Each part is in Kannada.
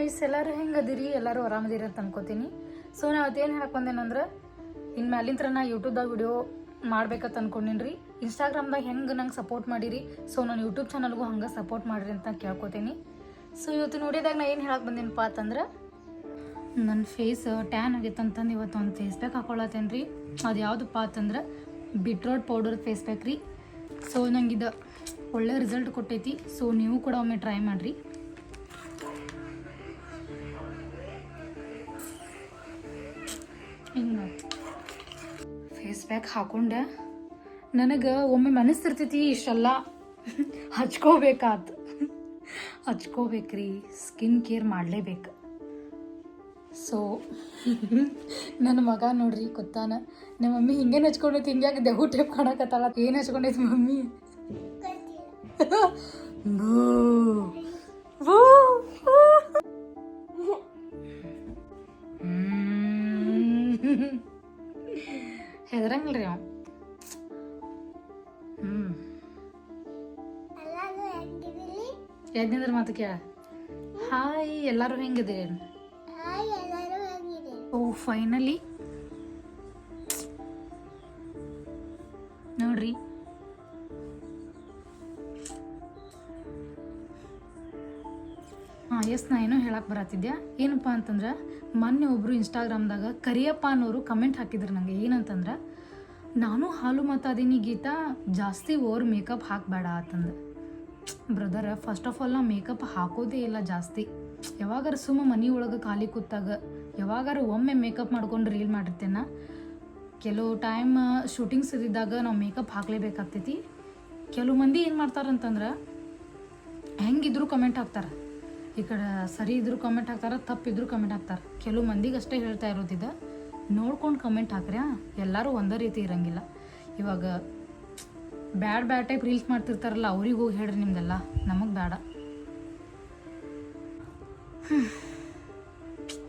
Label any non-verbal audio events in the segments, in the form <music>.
ಗಾಯ್ಸ್ ಎಲ್ಲರೂ ಹೆಂಗದಿರಿ ಎಲ್ಲರೂ ಆರಾಮದಿರಿ ಅಂತ ಅನ್ಕೋತೀನಿ. ಸೊ ನಾ ಅದೇನು ಹೇಳಕ್ ಬಂದೇನಂದ್ರೆ ಇನ್ನು ಮ್ಯಾಲಿಂತ್ರ ನಾ ಯೂಟ್ಯೂಬ್ದಾಗ ವಿಡಿಯೋ ಮಾಡ್ಬೇಕಂತ ಅನ್ಕೊಂಡಿನಿ ರೀ ಇನ್ಸ್ಟಾಗ್ರಾಮ್ದಾಗ ಹೆಂಗೆ ನಂಗೆ ಸಪೋರ್ಟ್ ಮಾಡಿರಿ ಸೊ ನಾನು ಯೂಟ್ಯೂಬ್ ಚಾನಲ್ಗೂ ಹಂಗೆ ಸಪೋರ್ಟ್ ಮಾಡಿರಿ ಅಂತ ಕೇಳ್ಕೊತೀನಿ. ಸೊ ಇವತ್ತು ನೋಡಿದಾಗ ನಾ ಏನು ಹೇಳಕ್ಕೆ ಬಂದೇನಪ್ಪ ಅಂತಂದ್ರೆ ನನ್ನ ಫೇಸ್ ಟ್ಯಾನ್ ಆಗಿತ್ತು ಅಂತಂದು ಇವತ್ತು ಒಂದು ಫೇಸ್ ಪ್ಯಾಕ್ ಹಾಕೊಳತ್ತೇನೆ ರೀ ಅದು ಯಾವುದಪ್ಪ ಅಂತಂದ್ರೆ ಬಿಟ್ರೋಟ್ ಪೌಡರ್ ಫೇಸ್ ಪ್ಯಾಕ್ ರೀ. ಸೊ ನಂಗೆ ಇದು ಒಳ್ಳೆ ರಿಸಲ್ಟ್ ಕೊಟ್ಟೈತಿ. ಸೊ ನೀವು ಕೂಡ ಒಮ್ಮೆ ಟ್ರೈ ಮಾಡಿರಿ. ಹಿಂಗೆ ಫೇಸ್ ಪ್ಯಾಕ್ ಹಾಕೊಂಡೆ. ನನಗೆ ಒಮ್ಮೆ ಮನಸ್ಸಿರ್ತೈತಿ ಇಷ್ಟೆಲ್ಲ ಹಚ್ಕೋಬೇಕಾತು ಹಚ್ಕೋಬೇಕ್ರಿ ಸ್ಕಿನ್ ಕೇರ್ ಮಾಡಲೇಬೇಕು. ಸೊ ನನ್ನ ಮಗ ನೋಡ್ರಿ ಗೊತ್ತಾನ ನಮ್ಮ ಮಮ್ಮಿ ಹಿಂಗೇನು ಹಚ್ಕೊಂಡೈತಿ ಹಿಂಗ್ಯಾಕೆ ದೇಹು ಟೇಪ್ ಕಾಣಕತ್ತಾಳ ಏನು ಹಚ್ಕೊಂಡೈತಿ ಮಮ್ಮಿ? <laughs> ಹೆದರಂಗಿಲ್ರಿ ಅವ ಹ್ಞೂ ಎಲ್ಲರೂ ಹೆಂಗಿದ್ದೀರಿ ಎದ್ನಿಂದ್ರ ಮಾತು ಕೇಳ ಹಾಯ್ ಎಲ್ಲರೂ ಹೆಂಗಿದ್ದೀರಿ ಹಾಯ್ ಎಲ್ಲರೂ ಹೆಂಗಿದ್ದೀರಿ ಓ ಫೈನಲಿ ನೋಡ್ರಿ ಹಾಂ, ಎಸ್ ನಾ ಏನೋ ಹೇಳಕ್ಕೆ ಬರತ್ತಿದ್ದೆ ಏನಪ್ಪ ಅಂತಂದ್ರೆ, ಮೊನ್ನೆ ಒಬ್ಬರು ಇನ್ಸ್ಟಾಗ್ರಾಮ್ದಾಗ ಕರಿಯಪ್ಪ ಅನ್ನೋರು ಕಮೆಂಟ್ ಹಾಕಿದ್ರು ನನಗೆ ಏನಂತಂದ್ರೆ, ನಾನು ಹಾಲು ಮಾತಾದೀನಿ ಗೀತಾ, ಜಾಸ್ತಿ ಓವರ್ ಮೇಕಪ್ ಹಾಕಬೇಡ ಅಂತಂದು. ಬ್ರದರ್ ಫಸ್ಟ್ ಆಫ್ ಆಲ್ ನಾ ಮೇಕಪ್ ಹಾಕೋದೇ ಇಲ್ಲ ಜಾಸ್ತಿ. ಯಾವಾಗಾರ ಸುಮ್ಮ ಮನೆ ಒಳಗೆ ಖಾಲಿ ಕೂತಾಗ, ಯಾವಾಗಾರ ಒಮ್ಮೆ ಮೇಕಪ್ ಮಾಡ್ಕೊಂಡು ರೀಲ್ ಮಾಡಿರ್ತೇನೆ. ಕೆಲವು ಟೈಮ್ ಶೂಟಿಂಗ್ಸ್ ಇದ್ದಾಗ ನಾವು ಮೇಕಪ್ ಹಾಕ್ಲೇಬೇಕಾಗ್ತೈತಿ. ಕೆಲವು ಮಂದಿ ಏನು ಮಾಡ್ತಾರಂತಂದ್ರೆ, ಹೆಂಗಿದ್ರು ಕಮೆಂಟ್ ಹಾಕ್ತಾರೆ. ಈ ಕಡೆ ಸರಿ ಇದ್ರು ಕಮೆಂಟ್ ಹಾಕ್ತಾರೆ ತಪ್ಪಿದ್ರು ಕಮೆಂಟ್ ಹಾಕ್ತಾರೆ. ಕೆಲವು ಮಂದಿಗೆ ಅಷ್ಟೇ ಹೇಳ್ತಾ ಇರೋದಿದೆ ನೋಡ್ಕೊಂಡು ಕಮೆಂಟ್ ಹಾಕ್ರ್ಯಾ ಎಲ್ಲರೂ ಒಂದೇ ರೀತಿ ಇರಂಗಿಲ್ಲ. ಇವಾಗ ಬ್ಯಾಡ್ ಬ್ಯಾಡ್ ಟೈಪ್ ರೀಲ್ಸ್ ಮಾಡ್ತಿರ್ತಾರಲ್ಲ, ಅವ್ರಿಗೆ ಹೋಗಿ ಹೇಳ್ರಿ ನಿಮ್ದೆಲ್ಲ. ನಮಗೆ ಬೇಡ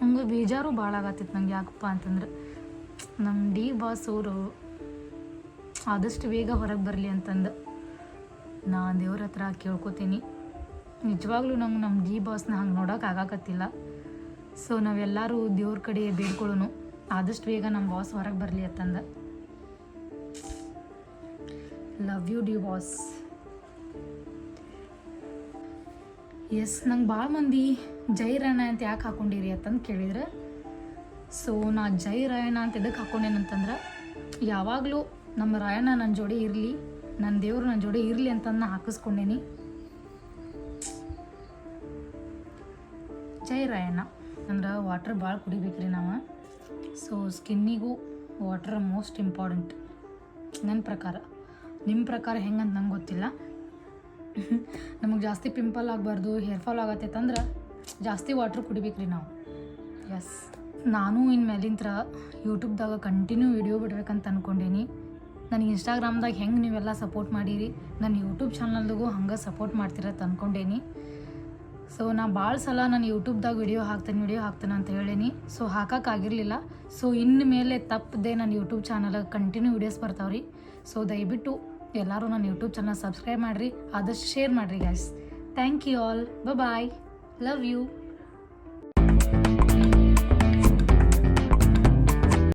ಹಂಗೆ ಬೇಜಾರು ಭಾಳ ಆಗತ್ತಿತ್ತು ನಂಗೆ ಯಾಕಪ್ಪ ಅಂತಂದ್ರೆ ನಮ್ಮ ಡಿ ಬಾಸ್ ಅವರು ಆದಷ್ಟು ಬೇಗ ಹೊರಗೆ ಬರಲಿ ಅಂತಂದು ನಾನು ದೇವ್ರ ಹತ್ರ ಕೇಳ್ಕೊತೀನಿ. ನಿಜವಾಗ್ಲೂ ನಂಗೆ ನಮ್ಮ ಜಿ ಬಾಸ್ನ ಹಂಗೆ ನೋಡೋಕೆ ಆಗಾಕತ್ತಿಲ್ಲ. ಸೊ ನಾವೆಲ್ಲರೂ ದೇವ್ರ ಕಡೆ ಬೇಡ್ಕೊಳ್ಳೋನು ಆದಷ್ಟು ಬೇಗ ನಮ್ಮ ಬಾಸ್ ಹೊರಗೆ ಬರಲಿ ಅತ್ತಂದ ಲವ್ ಯು ಡಿ ಬಾಸ್ ಎಸ್ ನಂಗೆ ಭಾಳ ಮಂದಿ ಜೈ ರಾಯಣ ಅಂತ ಯಾಕೆ ಹಾಕೊಂಡಿರಿ ಅಂತಂದು ಕೇಳಿದ್ರೆ. ಸೊ ನಾ ಜೈ ರಾಯಣ ಅಂತ ಎದಕ್ಕೆ ಹಾಕೊಂಡೇನಂತಂದ್ರೆ ಯಾವಾಗಲೂ ನಮ್ಮ ರಾಯಣ್ಣ ನನ್ನ ಜೋಡಿ ಇರಲಿ ನನ್ನ ದೇವರು ನನ್ನ ಜೋಡಿ ಇರಲಿ ಅಂತ ನಾ ಹಾಕಿಸ್ಕೊಂಡೇನಿ. ಜೈ ರಾಯಣ್ಣ ಅಂದ್ರೆ ವಾಟ್ರ್ ಭಾಳ ಕುಡಿಬೇಕ್ರಿ ನಾವು. ಸೊ ಸ್ಕಿನ್ನಿಗೂ ವಾಟ್ರ್ ಮೋಸ್ಟ್ ಇಂಪಾರ್ಟೆಂಟ್ ನನ್ನ ಪ್ರಕಾರ. ನಿಮ್ಮ ಪ್ರಕಾರ ಹೆಂಗಂತ ನಂಗೆ ಗೊತ್ತಿಲ್ಲ. ನಮಗೆ ಜಾಸ್ತಿ ಪಿಂಪಲ್ ಆಗಬಾರ್ದು ಹೇರ್ ಫಾಲ್ ಆಗತ್ತೈತಂದ್ರೆ ಜಾಸ್ತಿ ವಾಟ್ರ್ ಕುಡಿಬೇಕ್ರಿ ನಾವು. ಎಸ್ ನಾನು ಇನ್ನು ಮೇಲಿಂತ್ರ ಯೂಟ್ಯೂಬ್ದಾಗ ಕಂಟಿನ್ಯೂ ವಿಡಿಯೋ ಬಿಡ್ಬೇಕಂತ ಅಂದ್ಕೊಂಡೀನಿ ನನಗೆ ಇನ್ಸ್ಟಾಗ್ರಾಮ್ದಾಗ ಹೆಂಗೆ ನೀವೆಲ್ಲ ಸಪೋರ್ಟ್ ಮಾಡೀರಿ ನನ್ನ ಯೂಟ್ಯೂಬ್ ಚಾನಲ್ದಾಗೂ ಹಂಗೆ ಸಪೋರ್ಟ್ ಮಾಡ್ತಿರತ್ತೆ ಅಂದ್ಕೊಂಡೇನಿ ಸೊ ನಾ ಭಾಳ ಸಲ ನಾನು ಯೂಟ್ಯೂಬ್ದಾಗ ವಿಡಿಯೋ ಹಾಕ್ತೇನೆ ವಿಡಿಯೋ ಹಾಕ್ತೇನೆ ಅಂತ ಹೇಳೀನಿ. ಸೊ ಹಾಕೋಕ್ಕಾಗಿರಲಿಲ್ಲ ಸೊ ಇನ್ನು ಮೇಲೆ ತಪ್ಪದೆ ನನ್ನ ಯೂಟ್ಯೂಬ್ ಚಾನಲ್ ಕಂಟಿನ್ಯೂ ವಿಡಿಯೋಸ್ ಬರ್ತಾವ್ರಿ. ಸೊ ದಯವಿಟ್ಟು ಎಲ್ಲರೂ ನನ್ನ ಯೂಟ್ಯೂಬ್ ಚಾನಲ್ ಸಬ್ಸ್ಕ್ರೈಬ್ ಮಾಡಿರಿ, ಆದಷ್ಟು ಶೇರ್ ಮಾಡಿರಿ guys thank you all bye love you